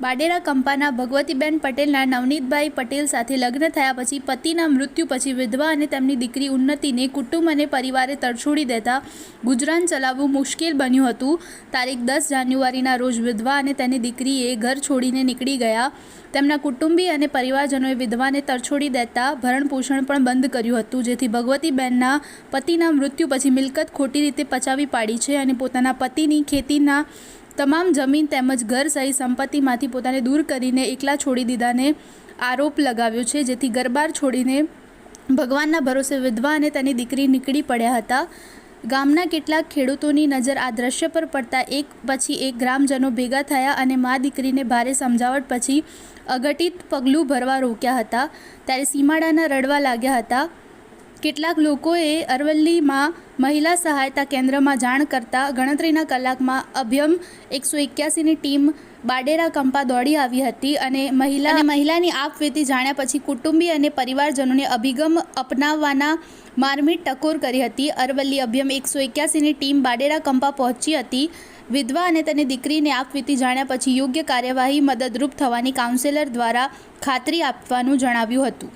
બાડેરા કંપાના ભગવતીબેન પટેલના નવનીતભાઈ પટેલ સાથે લગ્ન થયા પછી પતિના મૃત્યુ પછી વિધવા અને તેમની દીકરી ઉન્નતિને કુટુંબ અને પરિવારે તરછોડી દેતા ગુજરાન ચલાવવું મુશ્કેલ બન્યું હતું. તારીખ દસ જાન્યુઆરીના રોજ વિધવા અને તેની દીકરીએ ઘર છોડીને નીકળી ગયા. તેમના કુટુંબી અને પરિવારજનોએ વિધવાને તરછોડી દેતા ભરણપોષણ પણ બંધ કર્યું હતું, જેથી ભગવતીબેનના પતિના મૃત્યુ પછી મિલકત ખોટી રીતે પચાવી પાડી છે અને પોતાના પતિની ખેતીના તમામ જમીન તેમજ ઘર સહિત સંપત્તિમાંથી પોતાને દૂર કરીને એકલા છોડી દીધાને આરોપ લગાવ્યો છે. જેથી ગરબાર છોડીને ભગવાનના ભરોસે વિધવા અને તેની દીકરી નીકળી પડ્યા હતા. ગામના કેટલાક ખેડૂતોની નજર આ દ્રશ્ય પર પડતા એક પછી એક ગ્રામજનો ભેગા થયા અને મા દીકરીને ભારે સમજાવટ પછી અઘટિત પગલું ભરવા રોક્યા હતા. ત્યારે સીમાડાના રડવા લાગ્યા હતા. કેટલાક લોકોએ અરવલ્લીમાં મહિલા સહાયતા કેન્દ્રમાં જાણ કરતા ગણતરીના કલાકમાં અભ્યમ એકસો એક્યાસીની ટીમ બાડેરા કંપા દોડી આવી હતી અને મહિલા મહિલાની આપવીતી જાણ્યા પછી કુટુંબી અને પરિવારજનોને અભિગમ અપનાવવાના મારમીટ ટકોર કરી હતી. અરવલ્લી અભ્યમ એકસો એક્યાસીની ટીમ બાડેરા કંપા પહોંચી હતી. વિધવા અને તેની દીકરીને આપવીતી જાણ્યા પછી યોગ્ય કાર્યવાહી મદદરૂપ થવાની કાઉન્સેલર દ્વારા ખાતરી આપવાનું જણાવ્યું હતું.